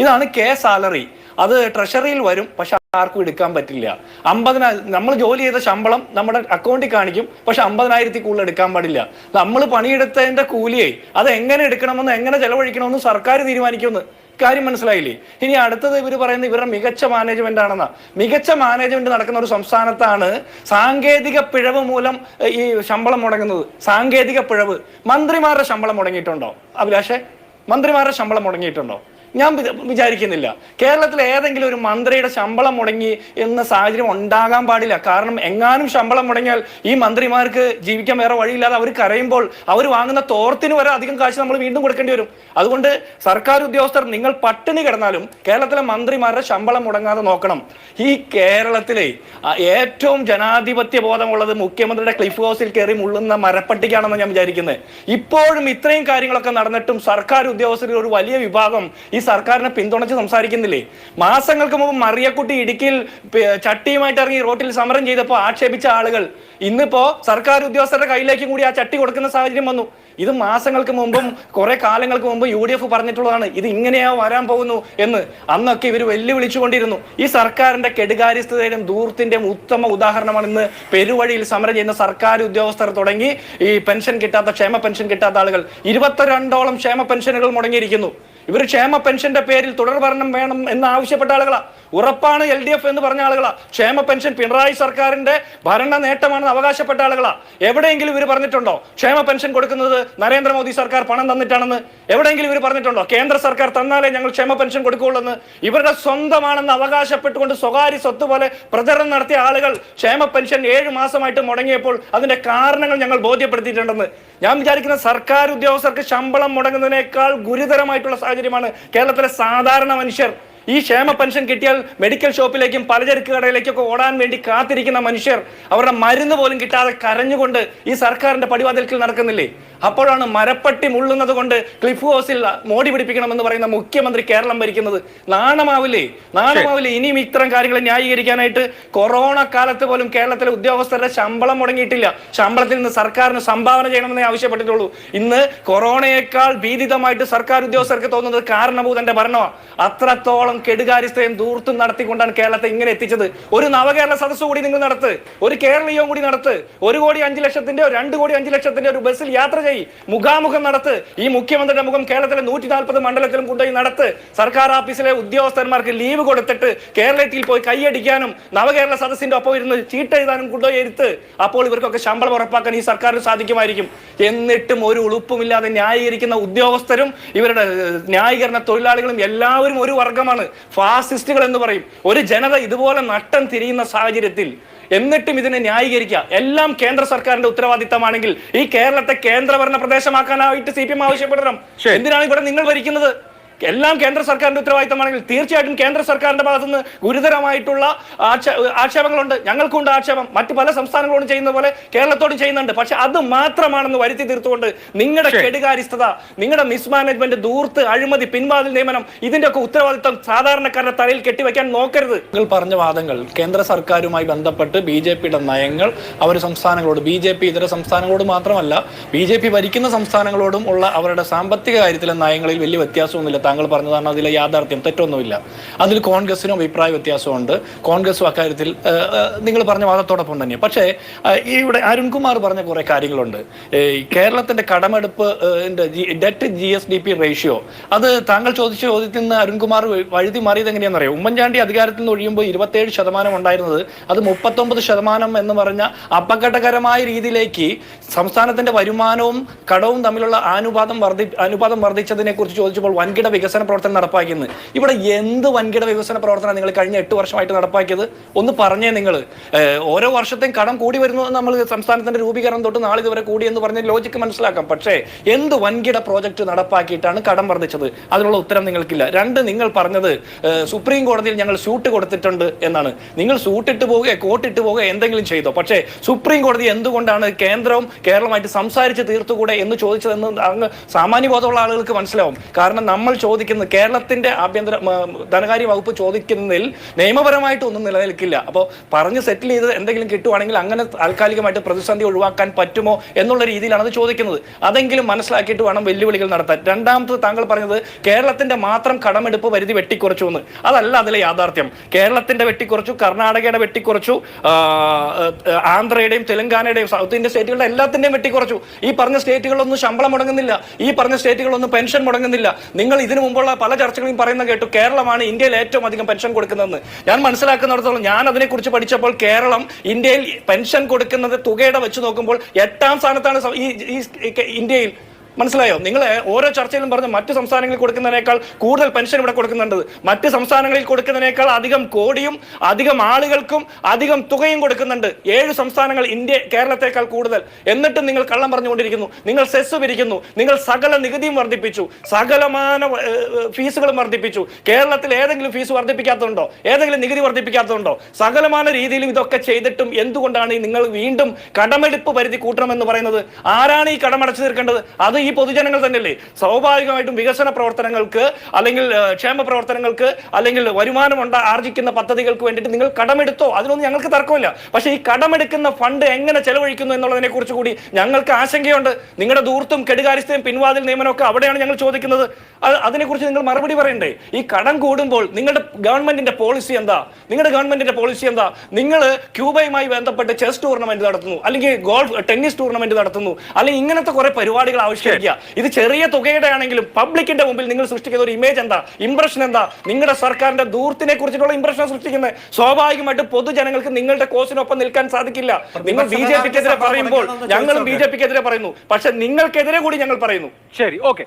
ഇതാണ് K salary. അത് ട്രഷറിയിൽ വരും പക്ഷെ ആർക്കും എടുക്കാൻ പറ്റില്ല. അമ്പതിനായിരം നമ്മൾ ജോലി ചെയ്ത ശമ്പളം നമ്മുടെ അക്കൗണ്ടിൽ കാണിക്കും പക്ഷെ അമ്പതിനായിരത്തിൽ കൂടുതൽ എടുക്കാൻ പാടില്ല. നമ്മൾ പണിയെടുത്തതിന്റെ കൂലിയെ അത് എങ്ങനെ എടുക്കണമെന്ന് എങ്ങനെ ചെലവഴിക്കണമെന്ന് സർക്കാർ തീരുമാനിക്കുമെന്ന് കാര്യം മനസ്സിലായില്ലേ? ഇനി അടുത്തത് ഇവർ പറയുന്നത് ഇവരുടെ മികച്ച മാനേജ്മെന്റ് ആണെന്നാ. മികച്ച മാനേജ്മെന്റ് നടക്കുന്ന ഒരു സംസ്ഥാനത്താണ് സാങ്കേതിക പിഴവ് മൂലം ഈ ശമ്പളം മുടങ്ങുന്നത്. സാങ്കേതിക പിഴവ്. മന്ത്രിമാരുടെ ശമ്പളം മുടങ്ങിയിട്ടുണ്ടോ? അഭിലാഷെ മന്ത്രിമാരുടെ ശമ്പളം മുടങ്ങിയിട്ടുണ്ടോ? ഞാൻ വിചാരിക്കുന്നില്ല. കേരളത്തിൽ ഏതെങ്കിലും ഒരു മന്ത്രിയുടെ ശമ്പളം മുടങ്ങി എന്ന സാഹചര്യം ഉണ്ടാകാൻ പാടില്ല. കാരണം എങ്ങാനും ശമ്പളം മുടങ്ങിയാൽ ഈ മന്ത്രിമാർക്ക് ജീവിക്കാൻ വേറെ വഴിയില്ലാതെ അവർ കരയുമ്പോൾ അവർ വാങ്ങുന്ന തോർത്തിന് വരെ അധികം കാശ് നമ്മൾ വീണ്ടും കൊടുക്കേണ്ടി വരും. അതുകൊണ്ട് സർക്കാർ ഉദ്യോഗസ്ഥർ നിങ്ങൾ പട്ടിണി കിടന്നാലും കേരളത്തിലെ മന്ത്രിമാരുടെ ശമ്പളം മുടങ്ങാതെ നോക്കണം. ഈ കേരളത്തിലെ ഏറ്റവും ജനാധിപത്യ ബോധമുള്ളത് മുഖ്യമന്ത്രിയുടെ ക്ലിഫ് ഹൗസിൽ കയറി മുള്ളുന്ന മരപ്പട്ടിക്കാണെന്ന് ഞാൻ വിചാരിക്കുന്നത്. ഇപ്പോഴും ഇത്രയും കാര്യങ്ങളൊക്കെ നടന്നിട്ടും സർക്കാർ ഉദ്യോഗസ്ഥരിൽ ഒരു വലിയ വിഭാഗം സർക്കാരിനെ പിന്തുണച്ച് സംസാരിക്കുന്നില്ലേ? മാസങ്ങൾക്ക് മുമ്പ് മറിയക്കുട്ടി ഇടുക്കിയിൽ ചട്ടിയുമായിട്ട് ഇറങ്ങി റോട്ടിൽ സമരം ചെയ്തപ്പോൾ ആക്ഷേപിച്ച ആളുകൾ. ഇന്നിപ്പോ സർക്കാർ ഉദ്യോഗസ്ഥരുടെ കയ്യിലേക്കും കൂടി ആ ചട്ടി കൊടുക്കുന്ന സാഹചര്യം വന്നു. ഇത് മാസങ്ങൾക്ക് മുമ്പും കുറെ കാലങ്ങൾക്ക് മുമ്പ് യു ഡി എഫ് പറഞ്ഞിട്ടുള്ളതാണ്. ഇത് ഇങ്ങനെയാ വരാൻ പോകുന്നു എന്ന് അന്നൊക്കെ ഇവർ വെല്ലുവിളിച്ചുകൊണ്ടിരുന്നു. ഈ സർക്കാരിന്റെ കെടുകാര്യസ്ഥതയുടെയും ദൂർത്തിന്റെയും ഉത്തമ ഉദാഹരണമാണ് ഇന്ന് പെരുവഴിയിൽ സമരം ചെയ്യുന്ന സർക്കാർ ഉദ്യോഗസ്ഥർ തുടങ്ങി ഈ പെൻഷൻ കിട്ടാത്ത ക്ഷേമ പെൻഷൻ കിട്ടാത്ത ആളുകൾ. ഇരുപത്തിരണ്ടോളം ക്ഷേമ പെൻഷനുകൾ മുടങ്ങിയിരിക്കുന്നു. ഇവർ ക്ഷേമ പെൻഷന്റെ പേരിൽ തുടർ ഭരണം വേണം എന്ന് ആവശ്യപ്പെട്ട ആളുകളാ. ഉറപ്പാണ് എൽ ഡി എഫ് എന്ന് പറഞ്ഞ ആളുകളാ. ക്ഷേമ പെൻഷൻ പിണറായി സർക്കാരിന്റെ ഭരണ നേട്ടമാണെന്ന് അവകാശപ്പെട്ട ആളുകളാ. എവിടെയെങ്കിലും ഇവർ പറഞ്ഞിട്ടുണ്ടോ? ക്ഷേമ പെൻഷൻ കൊടുക്കുന്നത് നരേന്ദ്രമോദി സർക്കാർ പണം തന്നിട്ടാണെന്ന് എവിടെയെങ്കിലും ഇവർ പറഞ്ഞിട്ടുണ്ടോ? കേന്ദ്ര സർക്കാർ തന്നാലേ ഞങ്ങൾ ക്ഷേമ പെൻഷൻ കൊടുക്കുകയുള്ളൂ ഇവരുടെ സ്വന്തമാണെന്ന് അവകാശപ്പെട്ടുകൊണ്ട് സ്വകാര്യ സ്വത്ത് പോലെ പ്രചരണം നടത്തിയ ആളുകൾ ക്ഷേമ പെൻഷൻ ഏഴ് മാസമായിട്ട് മുടങ്ങിയപ്പോൾ അതിന്റെ കാരണങ്ങൾ ഞങ്ങൾ ബോധ്യപ്പെടുത്തിയിട്ടുണ്ടെന്ന്. ഞാൻ വിചാരിക്കുന്ന സർക്കാർ ഉദ്യോഗസ്ഥർക്ക് ശമ്പളം മുടങ്ങുന്നതിനേക്കാൾ ഗുരുതരമായിട്ടുള്ള സാഹചര്യമാണ് കേരളത്തിലെ സാധാരണ മനുഷ്യർ. ഈ ക്ഷേമ പെൻഷൻ കിട്ടിയാൽ മെഡിക്കൽ ഷോപ്പിലേക്കും പലചരക്ക് കടയിലേക്കൊക്കെ ഓടാൻ വേണ്ടി കാത്തിരിക്കുന്ന മനുഷ്യർ. അവരുടെ മരുന്ന് പോലും കിട്ടാതെ കരഞ്ഞുകൊണ്ട് ഈ സർക്കാരിന്റെ പടിവാതിൽക്കൽ നടക്കുന്നില്ലേ? അപ്പോഴാണ് മരപ്പട്ടി മുള്ളുന്നത് കൊണ്ട് ക്ലിഫ് ഹൗസിൽ മോടി പിടിപ്പിക്കണമെന്ന് പറയുന്ന മുഖ്യമന്ത്രി കേരളം ഭരിക്കുന്നത്. നാണമാവില്ലേ? നാണമാവില്ലേ? ഇനിയും ഇത്തരം കാര്യങ്ങൾ ന്യായീകരിക്കാനായിട്ട് കൊറോണ കാലത്ത് പോലും കേരളത്തിലെ ഉദ്യോഗസ്ഥരുടെ ശമ്പളം മുടങ്ങിയിട്ടില്ല. ശമ്പളത്തിൽ നിന്ന് സർക്കാരിന് സംഭാവന ചെയ്യണമെന്നേ ആവശ്യപ്പെട്ടിട്ടുള്ളൂ. ഇന്ന് കൊറോണയേക്കാൾ ഭീതിതമായിട്ട് സർക്കാർ ഉദ്യോഗസ്ഥർക്ക് തോന്നുന്നത് കാരണഭൂതന്റെ ഭരണമാണ് അത്രത്തോളം കെടുകാര്യസ്ഥയും ദൂർത്തും നടത്തിക്കൊണ്ടാണ് കേരളത്തെ ഇങ്ങനെ എത്തിച്ചത്. ഒരു നവകേരള സദസ്സ് കൂടി നിങ്ങൾ നടത്ത്. ഒരു കേരളീയവും കൂടി നടത്ത്. ഒരു കോടി അഞ്ചു ലക്ഷത്തിന്റെ രണ്ട് കോടി അഞ്ചു ലക്ഷത്തിന്റെ ഒരു ബസ്സിൽ യാത്ര ചെയ്യ് മുഖാമുഖം നടത്ത് ഈ മുഖ്യമന്ത്രിയുടെ മുഖം കേരളത്തിലെ നൂറ്റി നാൽപ്പത് മണ്ഡലത്തിലും കൊണ്ടുപോയി നടത്ത് സർക്കാർ ഓഫീസിലെ ഉദ്യോഗസ്ഥന്മാർക്ക് ലീവ് കൊടുത്തിട്ട് കേരളത്തിൽ പോയി കൈയടിക്കാനും നവകേരള സദസ്സിന്റെ ഒപ്പം ഇരുന്ന് ചീട്ടെഴുതാനും കൊണ്ടുപോയി എടുത്ത് അപ്പോൾ ഇവർക്കൊക്കെ ശമ്പളം ഉറപ്പാക്കാൻ ഈ സർക്കാരിന് സാധിക്കുമായിരിക്കും. എന്നിട്ടും ഒരു ഉളുപ്പുമില്ലാതെ ന്യായീകരിക്കുന്ന ഉദ്യോഗസ്ഥരും ഇവരുടെ ന്യായീകരണ തൊഴിലാളികളും എല്ലാവരും ഒരു വർഗമാണ്. ഫാസിസ്റ്റുകൾ എന്ന് പറയും. ഒരു ജനത ഇതുപോലെ നട്ടം തിരിയുന്ന സാഹചര്യത്തിൽ എന്നിട്ടും ഇതിനെ ന്യായീകരിക്കുക. എല്ലാം കേന്ദ്ര സർക്കാരിന്റെ ഉത്തരവാദിത്തമാണെങ്കിൽ ഈ കേരളത്തെ കേന്ദ്രഭരണ പ്രദേശമാക്കാനായിട്ട് സി പി എം ആവശ്യപ്പെടണം. എന്തിനാണ് ഇവിടെ നിങ്ങൾ ഭരിക്കുന്നത്? എല്ലാം കേന്ദ്ര സർക്കാരിന്റെ ഉത്തരവാദിത്തമാണെങ്കിൽ തീർച്ചയായിട്ടും കേന്ദ്ര സർക്കാരിന്റെ ഭാഗത്തുനിന്ന് ഗുരുതരമായിട്ടുള്ള ആക്ഷേപങ്ങളുണ്ട്. ഞങ്ങൾക്കുണ്ട് ആക്ഷേപം. മറ്റു പല സംസ്ഥാനങ്ങളോടും ചെയ്യുന്ന പോലെ കേരളത്തോടും ചെയ്യുന്നുണ്ട്. പക്ഷെ അത് മാത്രമാണെന്ന് വരുത്തി തീർത്തുകൊണ്ട് നിങ്ങളുടെ. കെടുകാര്യസ്ഥത നിങ്ങളുടെ മിസ്മാനേജ്മെന്റ് ദൂർത്ത് അഴിമതി പിൻവാതിൽ നിയമനം ഇതിന്റെ ഒക്കെ ഉത്തരവാദിത്തം സാധാരണക്കാരുടെ തലയിൽ കെട്ടിവെക്കാൻ നോക്കരുത്. നിങ്ങൾ പറഞ്ഞ വാദങ്ങൾ കേന്ദ്ര സർക്കാരുമായി ബന്ധപ്പെട്ട് ബി ജെ പിയുടെ നയങ്ങൾ അവർ സംസ്ഥാനങ്ങളോട് ബി ജെ പി ഇതര സംസ്ഥാനങ്ങളോട് മാത്രമല്ല ബി ജെ പി ഭരിക്കുന്ന സംസ്ഥാനങ്ങളോടും ഉള്ള അവരുടെ സാമ്പത്തിക കാര്യത്തിലെ നയങ്ങളിൽ വലിയ വ്യത്യാസമൊന്നുമില്ല. താങ്കൾ പറഞ്ഞതാണ് അതിലെ യാഥാർത്ഥ്യം. തെറ്റൊന്നുമില്ല. അതിൽ കോൺഗ്രസിനും അഭിപ്രായ വ്യത്യാസമുണ്ട്. കോൺഗ്രസും അക്കാര്യത്തിൽ നിങ്ങൾ പറഞ്ഞ വാദത്തോടൊപ്പം തന്നെ. പക്ഷേ ഇവിടെ അരുൺകുമാർ പറഞ്ഞ കുറെ കാര്യങ്ങളുണ്ട്. കേരളത്തിന്റെ കടമെടുപ്പ് debt G S D P ratio അത് താങ്കൾ ചോദിച്ച ചോദ്യത്തിൽ നിന്ന് അരുൺകുമാർ വഴുതി മാറിയത് എങ്ങനെയാണെന്നറിയോ? ഉമ്മൻചാണ്ടി അധികാരത്തിൽ നിന്ന് ഒഴിയുമ്പോൾ ഇരുപത്തേഴ് ശതമാനം ഉണ്ടായിരുന്നത് അത് മുപ്പത്തൊമ്പത് ശതമാനം എന്ന് പറഞ്ഞ അപകടകരമായ രീതിയിലേക്ക് സംസ്ഥാനത്തിന്റെ വരുമാനവും കടവും തമ്മിലുള്ള അനുപാതം വർദ്ധി അനുപാതം വർദ്ധിച്ചതിനെ കുറിച്ച് ചോദിച്ചപ്പോൾ വൻകിട വികസന പ്രവർത്തനം നടപ്പാക്കിയെന്ന്. ഇവിടെ എന്ത് വൻകിട വികസന പ്രവർത്തനം നിങ്ങൾ കഴിഞ്ഞ എട്ട് വർഷമായിട്ട് നടപ്പാക്കിയത്? ഒന്ന് പറഞ്ഞേ നിങ്ങൾ ഓരോ വർഷത്തെയും കടം കൂടി വരുന്നു നമ്മൾ സംസ്ഥാനത്തിന്റെ രൂപീകരണം തൊട്ട് നാളെ ഇതുവരെ കൂടി എന്ന് പറഞ്ഞ ലോജിക്ക് മനസ്സിലാക്കാം. പക്ഷേ എന്ത് വൻകിട പ്രോജക്റ്റ് നടപ്പാക്കിയിട്ടാണ് കടം വർദ്ധിച്ചത്? അതിനുള്ള ഉത്തരം നിങ്ങൾക്കില്ല. രണ്ട് നിങ്ങൾ പറഞ്ഞത് സുപ്രീം കോടതിയിൽ ഞങ്ങൾ സൂട്ട് കൊടുത്തിട്ടുണ്ട് എന്നാണ്. നിങ്ങൾ സൂട്ടിട്ട് പോവുക കോട്ടിട്ട് പോവുക എന്തെങ്കിലും ചെയ്തോ. പക്ഷേ സുപ്രീം കോടതി എന്തുകൊണ്ടാണ് കേന്ദ്രവും കേരളമായിട്ട് സംസാരിച്ച് തീർത്തുകൂടെ എന്ന് ചോദിച്ചതെന്ന് അങ്ങ് സാമാന്യബോധമുള്ള ആളുകൾക്ക് മനസ്സിലാവും. കാരണം നമ്മൾ ചോദിക്കുന്നത് കേരളത്തിന്റെ ആഭ്യന്തര ധനകാര്യ വകുപ്പ് ചോദിക്കുന്നതിൽ നിയമപരമായിട്ട് ഒന്നും നിലനിൽക്കില്ല. അപ്പോൾ പറഞ്ഞ് സെറ്റിൽ ചെയ്ത് എന്തെങ്കിലും കിട്ടുവാണെങ്കിൽ അങ്ങനെ താൽക്കാലികമായിട്ട് പ്രതിസന്ധി ഒഴിവാക്കാൻ പറ്റുമോ എന്നുള്ള രീതിയിലാണ് അത് ചോദിക്കുന്നത്. അതെങ്കിലും മനസ്സിലാക്കിയിട്ട് വേണം വെല്ലുവിളികൾ നടത്താൻ. രണ്ടാമത് താങ്കൾ പറഞ്ഞത് കേരളത്തിന്റെ മാത്രം കടമെടുപ്പ് പരിധി വെട്ടിക്കുറച്ചു എന്ന്. അതല്ല അതിലെ യാഥാർത്ഥ്യം. കേരളത്തിന്റെ വെട്ടിക്കുറച്ചു കർണാടകയുടെ വെട്ടിക്കുറച്ചു ആന്ധ്രയുടെയും തെലങ്കാനയുടെയും സൗത്ത് ഇന്ത്യൻ സ്റ്റേറ്റുകളുടെ എല്ലാത്തിന്റെയും വെട്ടിക്കുറച്ചു. ഈ പറഞ്ഞ സ്റ്റേറ്റുകളൊന്നും ശമ്പളം മുടങ്ങുന്നില്ല. ഈ പറഞ്ഞ സ്റ്റേറ്റുകളൊന്നും പെൻഷൻ മുടങ്ങുന്നില്ല. നിങ്ങൾ ഇതിനു മുമ്പുള്ള പല ചർച്ചകളും പറയുന്ന കേട്ടു കേരളമാണ് ഇന്ത്യയിൽ ഏറ്റവും അധികം പെൻഷൻ കൊടുക്കുന്നതെന്ന്. ഞാൻ മനസ്സിലാക്കുന്നിടത്തോളം ഞാൻ അതിനെക്കുറിച്ച് പഠിച്ചപ്പോൾ കേരളം ഇന്ത്യയിൽ പെൻഷൻ കൊടുക്കുന്നത് തുകയുടെ വെച്ച് നോക്കുമ്പോൾ എട്ടാം സ്ഥാനത്താണ് ഈ ഇന്ത്യയിൽ. മനസ്സിലായോ? നിങ്ങൾ ഓരോ ചർച്ചയിലും പറഞ്ഞ മറ്റു സംസ്ഥാനങ്ങളിൽ കൊടുക്കുന്നതിനേക്കാൾ കൂടുതൽ പെൻഷൻ ഇവിടെ കൊടുക്കുന്നുണ്ട്. മറ്റു സംസ്ഥാനങ്ങളിൽ കൊടുക്കുന്നതിനേക്കാൾ അധികം കോടിയും അധികം ആളുകൾക്കും അധികം തുകയും കൊടുക്കുന്നുണ്ട്. ഏഴ് സംസ്ഥാനങ്ങൾ ഇന്ത്യ കേരളത്തെക്കാൾ കൂടുതൽ. എന്നിട്ടും നിങ്ങൾ കള്ളം പറഞ്ഞുകൊണ്ടിരിക്കുന്നു. നിങ്ങൾ സെസ് പിരിക്കുന്നു. നിങ്ങൾ സകല നികുതിയും വർദ്ധിപ്പിച്ചു. സകലമാന ഫീസുകളും വർദ്ധിപ്പിച്ചു. കേരളത്തിൽ ഏതെങ്കിലും ഫീസ് വർദ്ധിപ്പിക്കാത്തതുണ്ടോ? ഏതെങ്കിലും നികുതി വർദ്ധിപ്പിക്കാത്തതുണ്ടോ? സകലമാന രീതിയിലും ഇതൊക്കെ ചെയ്തിട്ടും എന്തുകൊണ്ടാണ് നിങ്ങൾ വീണ്ടും കടമെടുപ്പ് പരിധി കൂട്ടണമെന്ന് പറയുന്നത്? ആരാണ് ഈ കടമടച്ചു തീർക്കേണ്ടത്? അത് പൊതുജനങ്ങൾ തന്നെയല്ലേ? സ്വാഭാവികമായിട്ടും വികസന പ്രവർത്തനങ്ങൾക്ക് അല്ലെങ്കിൽ ക്ഷേമ പ്രവർത്തനങ്ങൾക്ക് അല്ലെങ്കിൽ വരുമാനം ഉണ്ട ആർജിക്കുന്ന പദ്ധതികൾക്ക് വേണ്ടിയിട്ട് നിങ്ങൾ കടമെടുത്തോ? അതിനൊന്നും ഞങ്ങൾക്ക് തർക്കമില്ല. പക്ഷേ ഈ കടമെടുക്കുന്ന ഫണ്ട് എങ്ങനെ ചെലവഴിക്കുന്നു എന്നുള്ളതിനെ കുറിച്ച് കൂടി ഞങ്ങൾക്ക് ആശങ്കയുണ്ട്. നിങ്ങളുടെ ദൂർത്തും കെടുകാര്യസ്ഥയും പിൻവാതിൽ നിയമനമൊക്കെ അവിടെയാണ് ഞങ്ങൾ ചോദിക്കുന്നത്. അതിനെക്കുറിച്ച് നിങ്ങൾ മറുപടി പറയണ്ടേ? ഈ കടം കൂടുമ്പോൾ നിങ്ങളുടെ ഗവൺമെന്റിന്റെ പോളിസി എന്താ? നിങ്ങളുടെ ഗവൺമെന്റിന്റെ പോളിസി എന്താ? നിങ്ങൾ ക്യൂബയുമായി ബന്ധപ്പെട്ട് ചെസ് ടൂർണമെന്റ് നടത്തുന്നു. അല്ലെങ്കിൽ ഗോൾഫ് ടെന്നീസ് ടൂർണമെന്റ് നടത്തുന്നു. അല്ലെങ്കിൽ ഇങ്ങനത്തെ കുറെ പരിപാടികൾ ആവിഷ്കരിക്കുക ഇത് ചെറിയ തുകയുടെ ആണെങ്കിലും പബ്ലിക്കിന്റെ മുമ്പിൽ നിങ്ങൾ സൃഷ്ടിക്കുന്ന ഒരു ഇമേജ് എന്താ? ഇംപ്രഷൻ എന്താ? നിങ്ങളുടെ സർക്കാരിന്റെ ദൂരത്തിനെ കുറിച്ചിട്ടുള്ള ഇംപ്രഷൻ സൃഷ്ടിക്കുന്നത്. സ്വാഭാവികമായിട്ട് പൊതുജനങ്ങൾക്ക് നിങ്ങളുടെ കോസിനൊപ്പം നിൽക്കാൻ സാധിക്കില്ല. നിങ്ങൾ ബി ജെ പിക്കെതിരെ പറയുമ്പോൾ ഞങ്ങളും ബി ജെ പിക്കെതിരെ പറയുന്നു. പക്ഷെ നിങ്ങൾക്കെതിരെ കൂടി ഞങ്ങൾ പറയുന്നു. ശരി ഓക്കെ.